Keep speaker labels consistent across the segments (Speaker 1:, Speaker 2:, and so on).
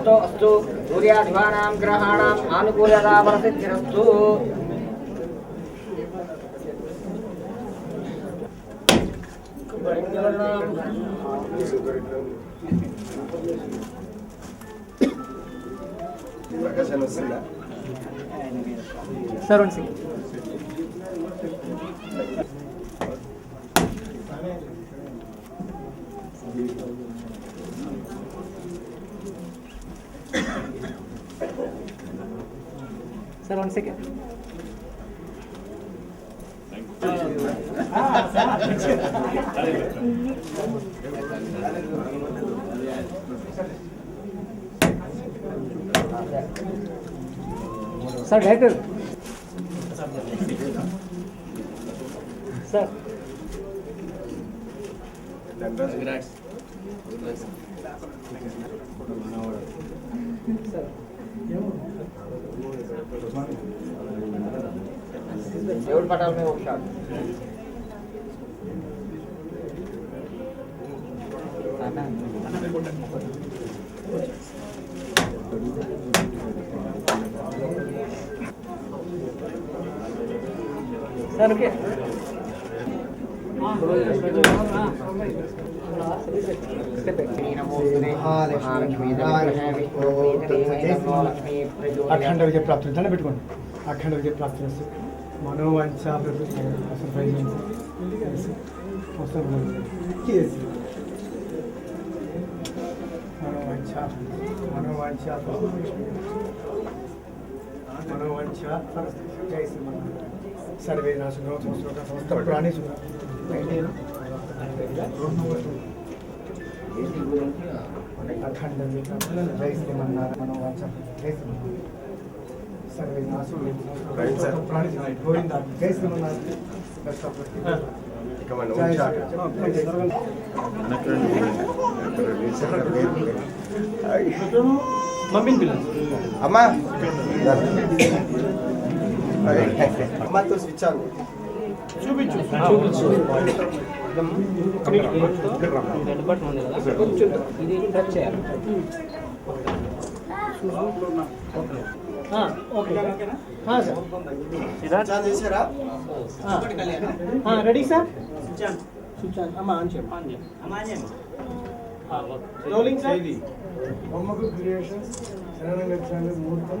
Speaker 1: అస్తు అస్తు సూర్యాధిపానాం గ్రహాణాం ఆనుకూలతా ప్రసిద్ధిరస్తు
Speaker 2: ప్రకాశం వస్తుందా
Speaker 1: sir one second sir one second sir director sir దేవుడి పటాల మీద ఒక షాట్ సార్ ఓకే
Speaker 3: అఖండ విజయ ప్రాప్తి దండ పెట్టుకోండి అఖండ విజయ ప్రాప్తి వస్తే మనోవంచ అసలు ప్రైజ్ వస్తాం మనోవంచ మనోవంచ మనోవంచ జై శ్రీమన్నారాయణ సర్వే నాశనం సంస్కృత సంస్థ ప్రాణి సర్వే నాశనం
Speaker 2: రైట్ సార్.
Speaker 3: గోవింద
Speaker 2: అమ్మా అమ్మతో స్విచ్ ఆన్
Speaker 3: చూపించు
Speaker 1: రెడ్ బటన్ ఉంది కదా కొంచెం ఇది టచ్ చేయాలి ఓకే
Speaker 2: స్విచ్ ఆన్ చేశారా
Speaker 3: రెడీ సార్ స్విచ్ ఆన్ అమ్మా ఆన్ చేయండి రోలింగ్ సార్ బొమ్మకు క్రియేషన్స్ శరణంగా ఛానల్ ముహూర్తం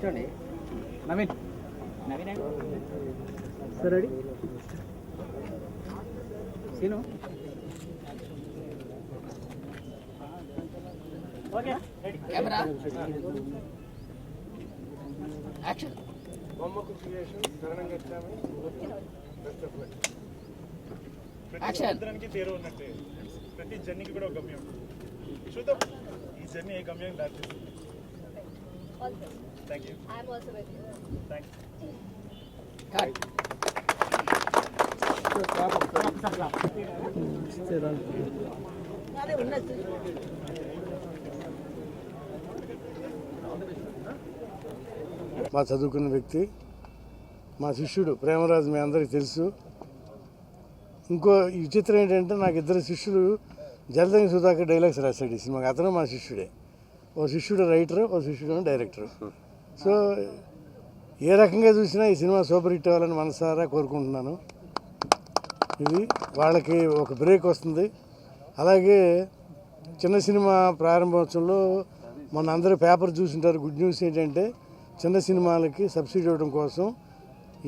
Speaker 1: చూడండి Naveen Naveen
Speaker 3: sir ready
Speaker 1: scene camera action
Speaker 3: Bommaku creation శరణంగా channel best of luck
Speaker 4: అందరానికి తేరు ఉన్నట్టే ప్రతి జర్నీకి కూడా ఒక గమ్యం. చూద్దాం. ఈ జర్నీ ఏ గమ్యం దాటి
Speaker 5: All good.
Speaker 4: Thank you
Speaker 5: I'm also with you.
Speaker 4: Thank you
Speaker 1: cut
Speaker 5: అదే ఉన్నది.
Speaker 3: మా చదువుకున్న వ్యక్తి మా శిష్యుడు ప్రేమరాజు మీ అందరికీ తెలుసు. ఇంకో ఈ విచిత్రం ఏంటంటే నాకు ఇద్దరు శిష్యులు జలదంగి సుధాకర్ డైలాగ్స్ రాశాడు ఈ సినిమాకి. అతను మా శిష్యుడే. ఓ శిష్యుడు రైటర్ ఓ శిష్యుడు డైరెక్టర్ సో ఏ రకంగా చూసినా ఈ సినిమా సూపర్ హిట్ అవ్వాలని మనసారా కోరుకుంటున్నాను. ఇది వాళ్ళకి ఒక బ్రేక్ వస్తుంది. అలాగే చిన్న సినిమా ప్రారంభోత్సవంలో మన అందరూ పేపర్ చూసింటారు. గుడ్ న్యూస్ ఏంటంటే చిన్న సినిమాలకి సబ్సిడీ ఇవ్వడం కోసం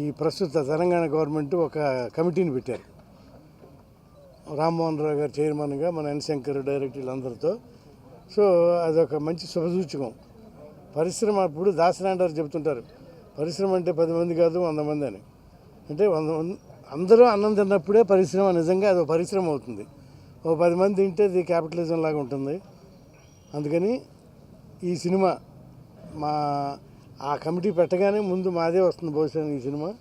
Speaker 3: ఈ ప్రస్తుత తెలంగాణ గవర్నమెంట్ ఒక కమిటీని పెట్టారు. రామ్మోహన్ రావు గారు చైర్మన్గా మన ఎన్శంకర్ డైరెక్టర్ వీళ్ళందరితో సో అదొక మంచి శుభసూచకం. పరిశ్రమ అప్పుడు దాసనాండారు చెబుతుంటారు పరిశ్రమ అంటే పది మంది కాదు వంద మంది అని. అంటే వంద మంది అందరూ అన్నం తిన్నప్పుడే పరిశ్రమ నిజంగా అది ఒక పరిశ్రమ అవుతుంది. ఓ పది మంది తింటే అది క్యాపిటలిజం లాగా ఉంటుంది. అందుకని ఈ సినిమా మా ఆ కమిటీ పెట్టగానే ముందు మాదే వస్తుంది బహుశా ఈ సినిమా.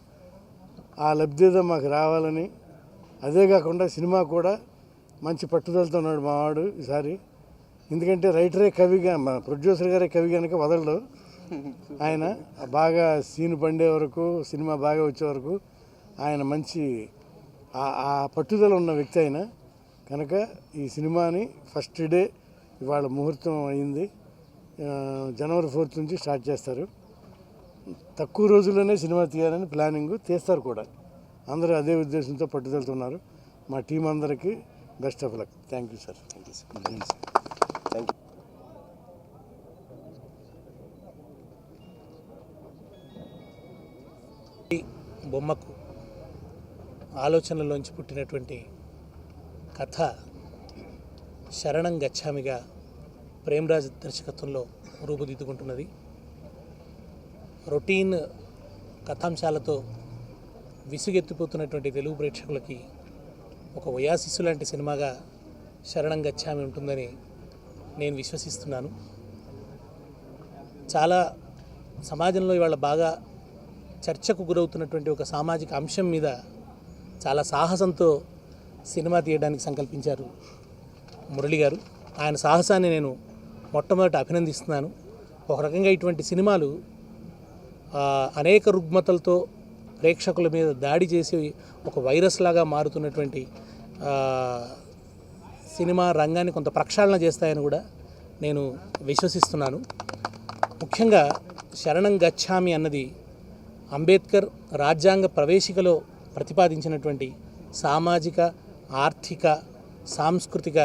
Speaker 3: ఆ లబ్ధిదో మాకు రావాలని అదే కాకుండా సినిమా కూడా మంచి పట్టుదలతో ఉన్నాడు మావాడు ఈసారి. ఎందుకంటే రైటరే కవిగా మా ప్రొడ్యూసర్ గారే కవి కనుక వదలడు. ఆయన బాగా సీన్ పండే వరకు సినిమా బాగా వచ్చే వరకు ఆయన మంచి ఆ- ఆ పట్టుదల ఉన్న వ్యక్తి ఆయన. కనుక ఈ సినిమాని ఫస్ట్ డే ఇవాళ ముహూర్తం అయింది. జనవరి ఫోర్త్ నుంచి స్టార్ట్ చేస్తారు. తక్కువ రోజుల్లోనే సినిమా తీయాలని ప్లానింగ్ తీస్తారు కూడా. అందరూ అదే ఉద్దేశంతో పట్టుదలుతున్నారు. మా టీం అందరికీ best of luck. Thank you sir. Thank you sir.
Speaker 6: Bommaku ఆలోచనలోంచి పుట్టినటువంటి కథ శరణం గచ్చామిగా ప్రేమరాజ్ దర్శకత్వంలో రూపుదిద్దుకుంటున్నది. రొటీన్ కథాంశాలతో విసుగెత్తిపోతున్నటువంటి తెలుగు ప్రేక్షకులకి ఒక ఒయాసిస్సు లాంటి సినిమాగా శరణం గచ్చామి ఉంటుందని నేను విశ్వసిస్తున్నాను. చాలా సమాజంలో ఇవాళ బాగా చర్చకు గురవుతున్నటువంటి ఒక సామాజిక అంశం మీద చాలా సాహసంతో సినిమా తీయడానికి సంకల్పించారు మురళి గారు. ఆయన సాహసాన్ని నేను మొట్టమొదట అభినందిస్తున్నాను. ఒక రకంగా ఇటువంటి సినిమాలు అనేక రుగ్మతలతో ప్రేక్షకుల మీద దాడి చేసి ఒక వైరస్ లాగా మారుతున్నటువంటి సినిమా రంగాన్ని కొంత ప్రక్షాళన చేస్తాయని కూడా నేను విశ్వసిస్తున్నాను. ముఖ్యంగా శరణం గచ్చామి అన్నది అంబేద్కర్ రాజ్యాంగ ప్రవేశికలో ప్రతిపాదించినటువంటి సామాజిక ఆర్థిక సాంస్కృతిక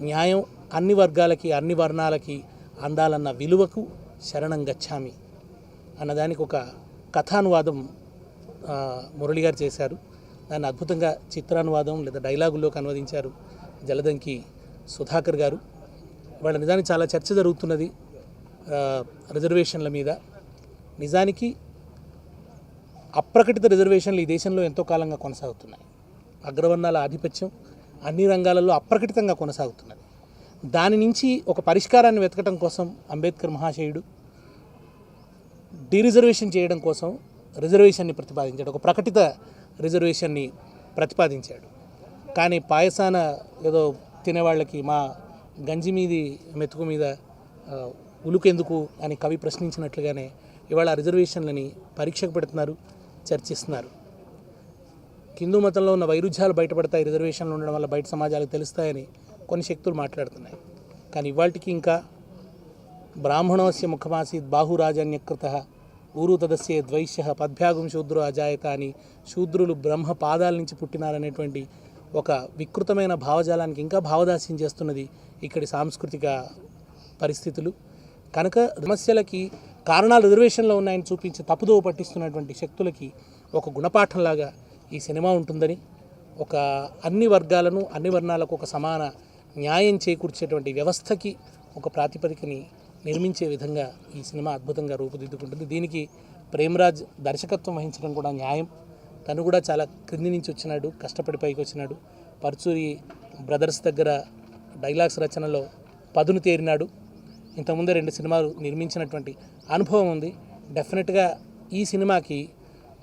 Speaker 6: న్యాయం అన్ని వర్గాలకి అన్ని వర్ణాలకి అందాలన్న విలువకు శరణం గచ్చామి అన్నదానికి ఒక కథానువాదం మురళి గారు చేశారు. దాన్ని అద్భుతంగా చిత్రానువాదం లేదా డైలాగుల్లోకి అనువదించారు జలదంకి సుధాకర్ గారు. వాళ్ళ నిజానికి చాలా చర్చ జరుగుతున్నది రిజర్వేషన్ల మీద. నిజానికి అప్రకటిత రిజర్వేషన్లు ఈ దేశంలో ఎంతో కాలంగా కొనసాగుతున్నాయి. అగ్రవర్ణాల ఆధిపత్యం అన్ని రంగాలలో అప్రకటితంగా కొనసాగుతున్నది. దాని నుంచి ఒక పరిష్కారాన్ని వెతకడం కోసం అంబేద్కర్ మహాశయుడు డీరిజర్వేషన్ చేయడం కోసం రిజర్వేషన్ని ప్రతిపాదించాడు. ఒక ప్రకటిత రిజర్వేషన్ని ప్రతిపాదించాడు. కానీ పాయసాన ఏదో తినేవాళ్ళకి మా గంజి మీది మెతుకు మీద ఉలుకెందుకు అని కవి ప్రశ్నించినట్లుగానే ఇవాళ ఆ రిజర్వేషన్లని పరీక్షకు పెడుతున్నారు చర్చిస్తున్నారు. హిందూ మతంలో ఉన్న వైరుధ్యాలు బయటపడతాయి రిజర్వేషన్లు ఉండడం వల్ల బయట సమాజాలకు తెలుస్తాయని కొన్ని శక్తులు మాట్లాడుతున్నాయి. కానీ ఇవాళకి ఇంకా బ్రాహ్మణోస్య ముఖమాసీత్ బాహురాజన్యకృత ఊరు తదస్య ద్వైశ్య పద్భ్యాగం శూద్రో అజాయత అని శూద్రులు బ్రహ్మ పాదాల నుంచి పుట్టినారనేటువంటి ఒక వికృతమైన భావజాలానికి ఇంకా భావదాస్యం చేస్తున్నది ఇక్కడి సాంస్కృతిక పరిస్థితులు. కనుక సమస్యలకి కారణాలు రిజర్వేషన్లో ఉన్నాయని చూపించి తప్పుదోవ పట్టిస్తున్నటువంటి శక్తులకి ఒక గుణపాఠంలాగా ఈ సినిమా ఉంటుందని ఒక అన్ని వర్గాలను అన్ని వర్ణాలకు ఒక సమాన న్యాయం చేకూర్చేటువంటి వ్యవస్థకి ఒక ప్రాతిపదికని నిర్మించే విధంగా ఈ సినిమా అద్భుతంగా రూపుదిద్దుకుంటుంది. దీనికి ప్రేమరాజ్ దర్శకత్వం వహించడం కూడా న్యాయం. తను కూడా చాలా క్రింది నుంచి వచ్చినాడు కష్టపడి పైకి వచ్చినాడు. పర్చూరి బ్రదర్స్ దగ్గర డైలాగ్స్ రచనలో పదును తేరినాడు. ఇంతకుముందే రెండు సినిమాలు నిర్మించినటువంటి అనుభవం ఉంది. డెఫినెట్గా ఈ సినిమాకి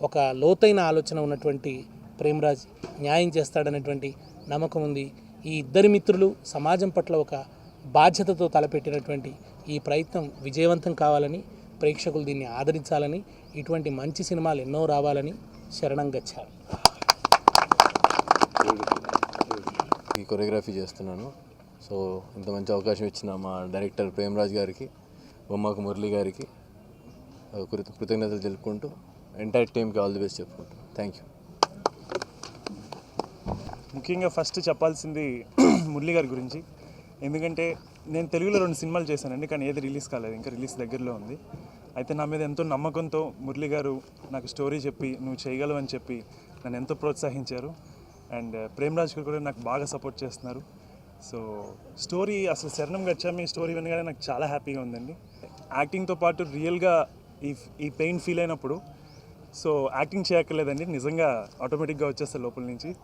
Speaker 6: ఒక లోతైన ఆలోచన ఉన్నటువంటి ప్రేమరాజ్ న్యాయం చేస్తాడనేటువంటి నమ్మకం ఉంది. ఈ ఇద్దరి మిత్రులు సమాజం పట్ల ఒక బాధ్యతతో తలపెట్టినటువంటి ఈ ప్రయత్నం విజయవంతం కావాలని ప్రేక్షకులు దీన్ని ఆదరించాలని ఇటువంటి మంచి సినిమాలు ఎన్నో రావాలని శరణం గచ్చారు.
Speaker 7: ఈ కొరియోగ్రఫీ చేస్తున్నాను. సో ఇంత మంచి అవకాశం ఇచ్చిన మా డైరెక్టర్ ప్రేమరాజ్ గారికి బొమ్మకు మురళి గారికి కృతజ్ఞతలు తెలుపుకుంటూ ఎంటైర్ టీమ్కి ఆల్ ది బెస్ట్ చెప్పుకుంటాను థ్యాంక్ యూ
Speaker 4: ముఖ్యంగా ఫస్ట్ చెప్పాల్సింది మురళి గారి గురించి. ఎందుకంటే నేను తెలుగులో రెండు సినిమాలు చేశానండి కానీ ఏది రిలీజ్ కాలేదు ఇంకా రిలీజ్ దగ్గరలో ఉంది. అయితే నా మీద ఎంతో నమ్మకంతో మురళి గారు నాకు స్టోరీ చెప్పి నువ్వు చేయగలవు అని చెప్పి నన్ను ఎంతో ప్రోత్సహించారు. అండ్ ప్రేమరాజ్ గారు కూడా నాకు బాగా సపోర్ట్ చేస్తున్నారు. సో స్టోరీ అసలు శరణం గచ్చామి స్టోరీ వినగానే నాకు చాలా హ్యాపీగా ఉందండి. యాక్టింగ్తో పాటు రియల్గా ఈ ఈ పెయిన్ ఫీల్ అయినప్పుడు సో యాక్టింగ్ చేయక్కర్లేదండి నిజంగా ఆటోమేటిక్గా వచ్చేస్తాను లోపల నుంచి.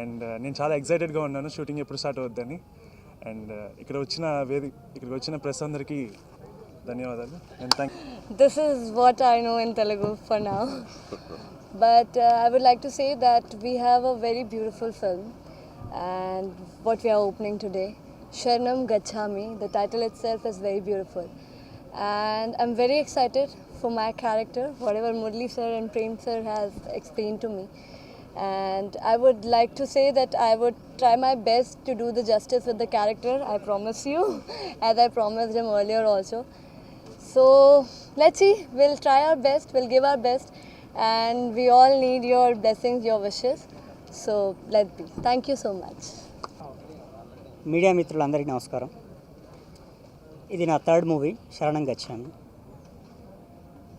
Speaker 4: అండ్ నేను చాలా ఎక్సైటెడ్గా ఉన్నాను షూటింగ్ ఎప్పుడు స్టార్ట్ అవుద్దని. అండ్ ఇక్కడ వచ్చిన వేది ఇక్కడికి వచ్చిన ప్రెస్ అందరికీ ధన్యవాదాలు and thank
Speaker 5: This is what I know in Telugu for now. but uh, I would like to say that we have a very beautiful film and what we are opening today. Sharnam Gachami, the title itself is very beautiful. And I'm very excited for my character, whatever Murli sir and Prem sir has explained to me. And I would like to say that I would try my best to do the justice with the character, I promise you, as I promised him earlier also. So let's see, we'll try our best, we'll give our best, and we all need your blessings, your wishes. So let's be. Thank you so much.
Speaker 8: Media మిత్రులందరికీ నమస్కారం ఇది నా third movie శరణం గచ్చామి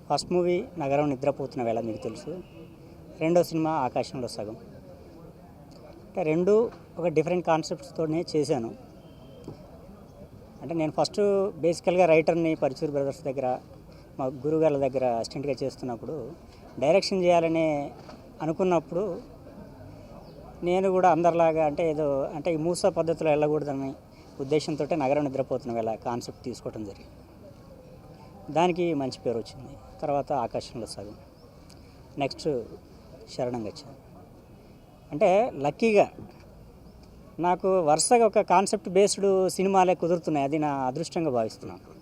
Speaker 8: first movie నగరం నిద్రపోతున్న వేళ మీకు తెలుసు రెండో సినిమా ఆకాశంలో సగం. అంటే రెండు ఒక డిఫరెంట్ కాన్సెప్ట్స్తోనే చేశాను. అంటే నేను ఫస్ట్ బేసికల్గా రైటర్ని పరిచూర్ బ్రదర్స్ దగ్గర మా గురుగారి దగ్గర అసిస్టెంట్గా చేస్తున్నప్పుడు డైరెక్షన్ చేయాలని అనుకున్నప్పుడు నేను కూడా అందరిలాగా అంటే ఏదో అంటే ఈ మూస పద్ధతిలో వెళ్ళకూడదని ఉద్దేశంతో నగరం నిద్రపోతున్న వేళ కాన్సెప్ట్ తీసుకోవడం జరిగింది. దానికి మంచి పేరు వచ్చింది తర్వాత ఆకాశంలో సగం. నెక్స్ట్ శరణం వచ్చాను అంటే లక్కీగా. నాకు వరుసగా ఒక కాన్సెప్ట్ బేస్డ్ సినిమాలే కుదురుతున్నాయి. అది నా అదృష్టంగా భావిస్తున్నాను.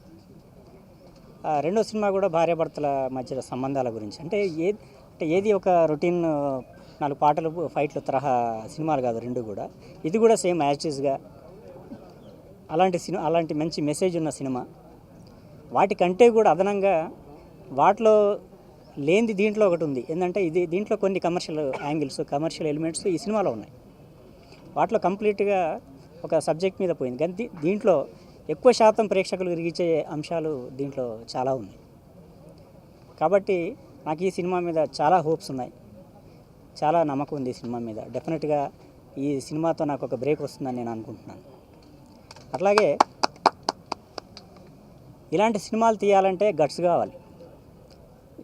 Speaker 8: ఆ, రెండో సినిమా కూడా భార్యాభర్తల మధ్య సంబంధాల గురించి. అంటే ఏ అంటే ఏది ఒక రొటీన్ నాలుగు పాటలు ఫైట్లు తరహా సినిమాలు కాదు రెండు కూడా. ఇది కూడా సేమ్ యాజిటీస్గా అలాంటి సినిమా అలాంటి మంచి మెసేజ్ ఉన్న సినిమా. వాటికంటే కూడా అదనంగా వాటిలో లేనిది దీంట్లో ఒకటి ఉంది. ఏంటంటే ఇది దీంట్లో కొన్ని కమర్షియల్ యాంగిల్స్ కమర్షియల్ ఎలిమెంట్స్ ఈ సినిమాలో ఉన్నాయి. వాటిలో కంప్లీట్గా ఒక సబ్జెక్ట్ మీద పోయింది. కానీ దీంట్లో ఎక్కువ శాతం ప్రేక్షకులు విరిగించే అంశాలు దీంట్లో చాలా ఉన్నాయి. కాబట్టి నాకు ఈ సినిమా మీద చాలా హోప్స్ ఉన్నాయి. చాలా నమ్మకం ఉంది ఈ సినిమా మీద. డెఫినెట్గా ఈ సినిమాతో నాకు ఒక బ్రేక్ వస్తుందని నేను అనుకుంటున్నాను. అట్లాగే ఇలాంటి సినిమాలు తీయాలంటే గట్స్ కావాలి.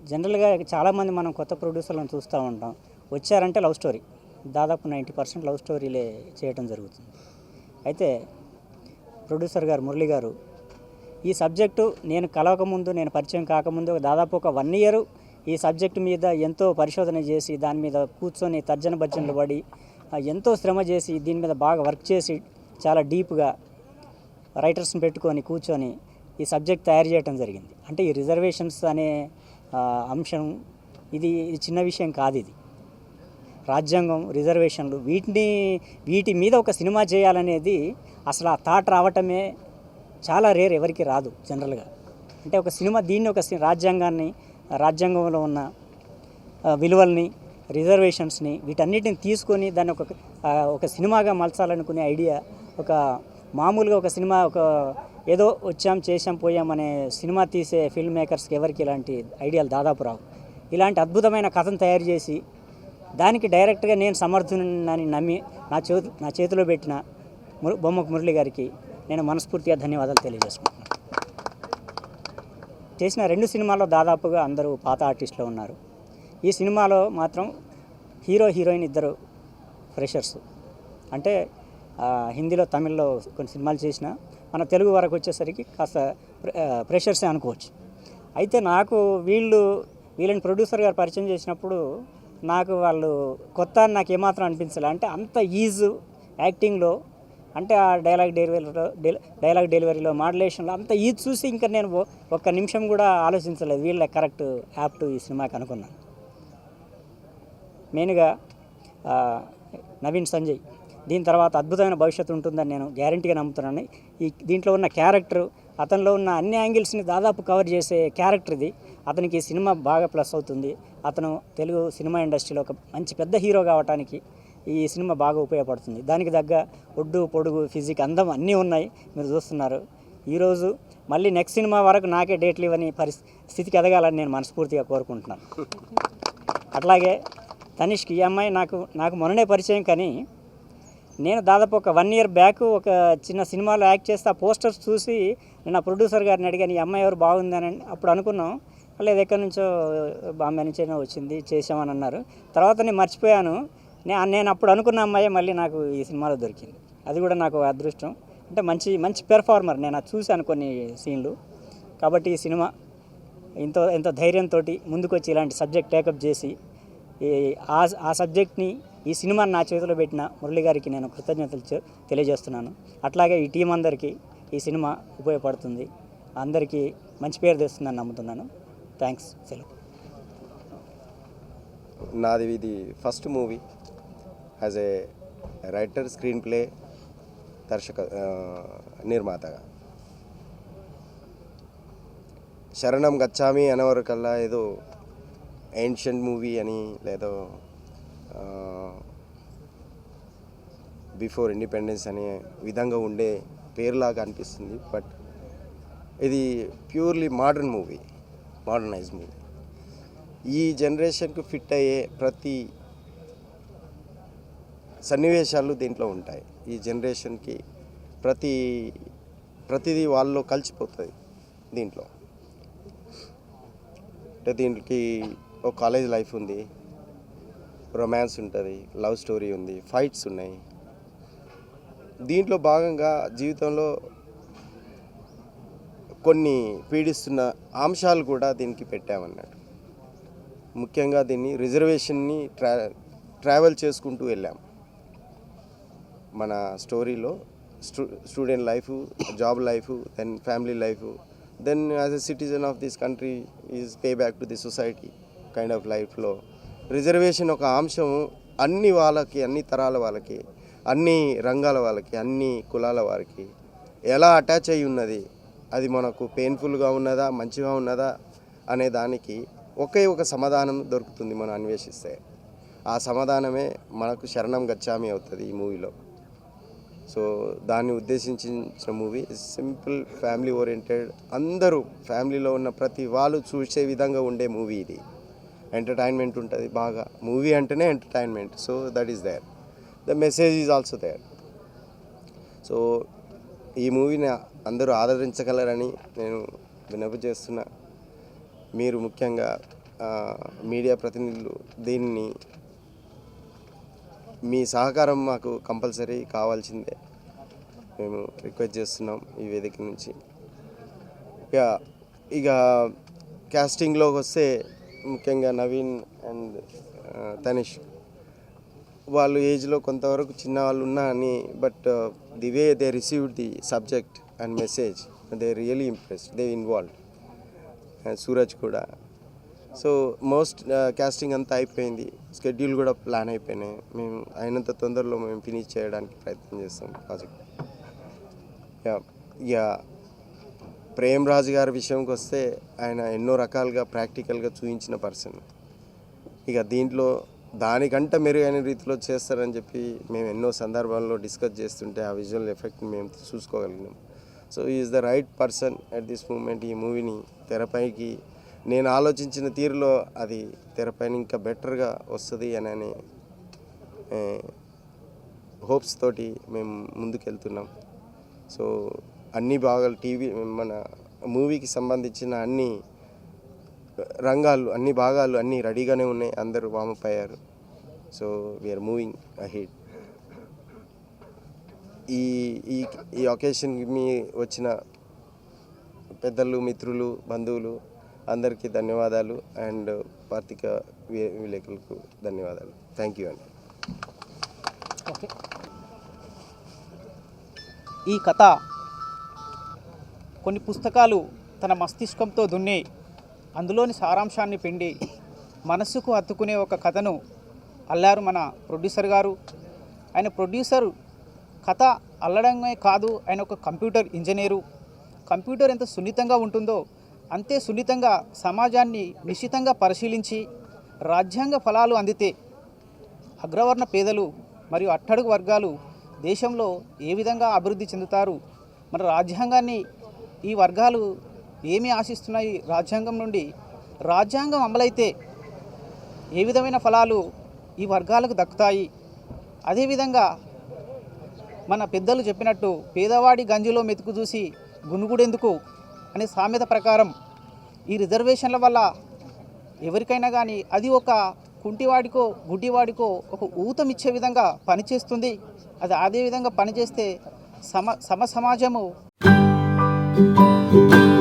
Speaker 8: జనరల్గా చాలామంది మనం కొత్త ప్రొడ్యూసర్లను చూస్తూ ఉంటాం. వచ్చారంటే లవ్ స్టోరీ. దాదాపు నైంటీ పర్సెంట్ లవ్ స్టోరీలే చేయటం జరుగుతుంది. అయితే ప్రొడ్యూసర్ గారు మురళి గారు ఈ సబ్జెక్టు నేను కలవకముందు నేను పరిచయం కాకముందు దాదాపు ఒక వన్ ఇయర్ ఈ సబ్జెక్టు మీద ఎంతో పరిశోధన చేసి దాని మీద కూర్చొని తర్జన భర్జనలు పడి ఎంతో శ్రమ చేసి దీని మీద బాగా వర్క్ చేసి చాలా డీప్గా రైటర్స్ని పెట్టుకొని కూర్చొని ఈ సబ్జెక్ట్ తయారు చేయడం జరిగింది. అంటే ఈ రిజర్వేషన్స్ అనే అంశం. ఇది ఇది చిన్న విషయం కాదు ఇది. రాజ్యాంగం రిజర్వేషన్లు వీటిని వీటి మీద ఒక సినిమా చేయాలనేది అసలు ఆ థాట్ రావటమే చాలా రేర్ ఎవరికి రాదు జనరల్గా. అంటే ఒక సినిమా దీన్ని ఒక రాజ్యాంగాన్ని రాజ్యాంగంలో ఉన్న విలువల్ని రిజర్వేషన్స్ని వీటన్నిటిని తీసుకొని దాన్ని ఒక ఒక సినిమాగా మలచాలనుకునే ఐడియా ఒక మామూలుగా ఒక సినిమా ఒక ఏదో వచ్చాం చేసాం పోయాం అనే సినిమా తీసే ఫిల్మ్ మేకర్స్కి ఎవరికి ఇలాంటి ఐడియాలు దాదాపు రావు. ఇలాంటి అద్భుతమైన కథను తయారు చేసి దానికి డైరెక్ట్గా నేను సమర్థునని నమ్మి నా చేతు నా చేతిలో పెట్టిన ముర- బొమ్మకు మురళి గారికి నేను మనస్ఫూర్తిగా ధన్యవాదాలు తెలియజేసుకుంటున్నాను. చేసిన రెండు సినిమాల్లో దాదాపుగా అందరూ పాత ఆర్టిస్టులు ఉన్నారు. ఈ సినిమాలో మాత్రం హీరో హీరోయిన్ ఇద్దరు ఫ్రెషర్స్ అంటే హిందీలో తమిళ్ళో కొన్ని సినిమాలు చేసిన మన తెలుగు వరకు వచ్చేసరికి కాస్త ప్రెషర్సే అనుకోవచ్చు. అయితే నాకు వీళ్ళు వీళ్ళని ప్రొడ్యూసర్ గారు పరిచయం చేసినప్పుడు నాకు వాళ్ళు కొత్త అని నాకు ఏమాత్రం అనిపించలే. అంటే అంత ఈజ్ యాక్టింగ్లో అంటే ఆ డైలాగ్ డెలివరీలో డైలాగ్ డెలివరీలో మాడ్యులేషన్లో అంత ఈజ్ చూసి ఇంకా నేను ఒక్క నిమిషం కూడా ఆలోచించలేదు వీళ్ళ కరెక్ట్ యాప్ట్ ఈ సినిమాకి అనుకున్నాను. మెయిన్గా నవీన్ సంజయ్. దీని తర్వాత అద్భుతమైన భవిష్యత్తు ఉంటుందని నేను గ్యారంటీగా నమ్ముతున్నాను. ఈ దీంట్లో ఉన్న క్యారెక్టర్ అతనిలో ఉన్న అన్ని యాంగిల్స్ని దాదాపు కవర్ చేసే క్యారెక్టర్ ఇది. అతనికి సినిమా బాగా ప్లస్ అవుతుంది. అతను తెలుగు సినిమా ఇండస్ట్రీలో ఒక మంచి పెద్ద హీరో కావడానికి ఈ సినిమా బాగా ఉపయోగపడుతుంది. దానికి తగ్గ ఒడ్డు పొడుగు ఫిజిక్ అందం అన్నీ ఉన్నాయి. మీరు చూస్తున్నారు. ఈరోజు మళ్ళీ నెక్స్ట్ సినిమా వరకు నాకే డేట్లు ఇవ్వని పరిస్థితికి ఎదగాలని నేను మనస్ఫూర్తిగా కోరుకుంటున్నాను. అట్లాగే తనిష్కి ఈ అమ్మాయి నాకు నాకు మొన్ననే పరిచయం కానీ నేను దాదాపు ఒక వన్ ఇయర్ బ్యాక్ ఒక చిన్న సినిమాలో యాక్ట్ చేస్తే ఆ పోస్టర్స్ చూసి నేను ఆ ప్రొడ్యూసర్ గారిని అడిగాను ఈ అమ్మాయి ఎవరు? బాగుందని అప్పుడు అనుకున్నాం. లేదు ఎక్కడి నుంచో బాంబే నుంచైనా వచ్చింది చేసామని అన్నారు. తర్వాత నేను మర్చిపోయాను. నే- నేను అప్పుడు అనుకున్న అమ్మాయి మళ్ళీ నాకు ఈ సినిమాలో దొరికింది. అది కూడా నాకు అదృష్టం. అంటే మంచి మంచి పెర్ఫార్మర్. నేను అది చూశాను కొన్ని సీన్లు. కాబట్టి ఈ సినిమా ఎంతో ఎంతో ధైర్యంతో ముందుకొచ్చి ఇలాంటి సబ్జెక్ట్ టేకప్ చేసి ఈ ఆ ఆ సబ్జెక్ట్ని ఈ సినిమాను నా చేతిలో పెట్టిన మురళి గారికి నేను కృతజ్ఞతలు తెలియజేస్తున్నాను. అట్లాగే ఈ టీం అందరికీ ఈ సినిమా ఉపయోగపడుతుంది. అందరికీ మంచి పేరు తెస్తుందని నమ్ముతున్నాను. థ్యాంక్స్. సెలవు.
Speaker 2: నాది ఇది first movie. As a writer screenplay దర్శక నిర్మాతగా. శరణం గచ్చామి అనేవరకల్లా ఏదో ఏన్షియంట్ మూవీ అని లేదో బిఫోర్ ఇండిపెండెన్స్ అనే విధంగా ఉండే పేరులాగా అనిపిస్తుంది. బట్ ఇది purely modern movie modernize movie ఈ జనరేషన్కు ఫిట్ అయ్యే ప్రతి సన్నివేశాలు దీంట్లో ఉంటాయి. ఈ జనరేషన్కి ప్రతి ప్రతిదీ వాళ్ళలో కలిసిపోతుంది దీంట్లో. అంటే దీనికి ఒక కాలేజ్ లైఫ్ ఉంది. రొమాన్స్ ఉంటుంది లవ్ స్టోరీ ఉంది ఫైట్స్ ఉన్నాయి. దీంట్లో భాగంగా జీవితంలో కొన్ని పీడిస్తున్న అంశాలు కూడా దీనికి పెట్టామన్నట్టు. ముఖ్యంగా దీన్ని రిజర్వేషన్ని ట్రా ట్రావెల్ చేసుకుంటూ వెళ్ళాం. మన స్టోరీలో stu student life job life then family life then as a citizen of this country is pay back to the society kind of లైఫ్లో రిజర్వేషన్ ఒక అంశం. అన్ని వాళ్ళకి అన్ని తరాల వాళ్ళకి అన్ని రంగాల వాళ్ళకి అన్ని కులాల వారికి ఎలా అటాచ్ అయి ఉన్నది? అది మనకు పెయిన్ఫుల్గా ఉన్నదా? మంచిగా ఉన్నదా? అనే దానికి ఒకే ఒక సమాధానం దొరుకుతుంది మనం అన్వేషిస్తే. ఆ సమాధానమే మనకు శరణం గచ్చామి అవుతుంది ఈ మూవీలో. సో దాన్ని ఉద్దేశించిన మూవీ సింపుల్ ఫ్యామిలీ ఓరియంటెడ్ అందరూ ఫ్యామిలీలో ఉన్న ప్రతి వాళ్ళు చూసే విధంగా ఉండే మూవీ ఇది. ఎంటర్టైన్మెంట్ ఉంటుంది బాగా. మూవీ అంటేనే entertainment. So that is there. The message is also there. So ఈ మూవీని అందరూ ఆదరించగలరని నేను వినపు చేస్తున్నా. మీరు ముఖ్యంగా మీడియా ప్రతినిధులు దీన్ని మీ సహకారం మాకు కంపల్సరీ కావాల్సిందే. మేము రిక్వెస్ట్ చేస్తున్నాం ఈ వేదిక నుంచి. ఇక ఇక క్యాస్టింగ్లోకి వస్తే ముఖ్యంగా నవీన్ అండ్ తనిష్. వాళ్ళు ఏజ్లో కొంతవరకు చిన్న వాళ్ళు ఉన్నా అని but the way they received the subject and message they really impressed they involved Suraj కూడా. సో మోస్ట్ క్యాస్టింగ్ అంతా అయిపోయింది. స్కెడ్యూల్ కూడా ప్లాన్ అయిపోయినాయి. మేము అయినంత తొందరలో మేము ఫినిష్ చేయడానికి ప్రయత్నం చేస్తాం project. Yeah yeah. Prem Raju గారి విషయంకి వస్తే ఆయన ఎన్నో రకాలుగా ప్రాక్టికల్గా చూపించిన పర్సన్. ఇక దీంట్లో దానికంటే మెరుగైన రీతిలో చేస్తారని చెప్పి మేము ఎన్నో సందర్భాల్లో డిస్కస్ చేస్తుంటే ఆ విజువల్ ఎఫెక్ట్ మేము చూసుకోగలిగినాం. So is the right person at this moment ఈ మూవీని తెరపైకి. నేను ఆలోచించిన తీరులో అది తెరపైన ఇంకా బెటర్గా వస్తుంది అని అని హోప్స్ తోటి మేము ముందుకెళ్తున్నాం. సో అన్ని భాగాలు టీవీ మన మూవీకి సంబంధించిన అన్ని రంగాలు అన్ని భాగాలు అన్నీ రెడీగానే ఉన్నాయి. అందరూ వామప్ అయ్యారు సో వీఆర్ మూవింగ్ అహెడ్ ఈ ఈ ఈ ఒకేషన్కి మీ వచ్చిన పెద్దలు మిత్రులు బంధువులు అందరికీ ధన్యవాదాలు. అండ్ పార్తిక విలేకరులకు ధన్యవాదాలు. థ్యాంక్ యూ అండి
Speaker 6: ఈ కథ కొన్ని పుస్తకాలు తన మస్తిష్కంతో దున్ని అందులోని సారాంశాన్ని పిండి మనస్సుకు హత్తుకునే ఒక కథను అల్లారు మన ప్రొడ్యూసర్ గారు. ఆయన ప్రొడ్యూసర్ కథ అల్లడమే కాదు ఆయన ఒక కంప్యూటర్ ఇంజనీరు. కంప్యూటర్ ఎంత సున్నితంగా ఉంటుందో అంతే సున్నితంగా సమాజాన్ని నిశ్చితంగా పరిశీలించి రాజ్యాంగ ఫలాలు అందితే అగ్రవర్ణ పేదలు మరియు అట్టడుగు వర్గాలు దేశంలో ఏ విధంగా అభివృద్ధి చెందుతారు? మన రాజ్యాంగాన్ని ఈ వర్గాలు ఏమి ఆశిస్తున్నాయి? రాజ్యాంగం నుండి రాజ్యాంగం అమలైతే ఏ విధమైన ఫలాలు
Speaker 9: ఈ వర్గాలకు దక్కుతాయి? అదేవిధంగా మన పెద్దలు చెప్పినట్టు పేదవాడి గంజిలో మెతుకు చూసి గునుగుడెందుకు అనే సామెత ప్రకారం ఈ రిజర్వేషన్ల వల్ల ఎవరికైనా కానీ అది ఒక కుంటివాడికో గుడ్డివాడికో ఒక ఊతమిచ్చే విధంగా పనిచేస్తుంది. అది అదే విధంగా పనిచేస్తే సమ సమ సమాజము Música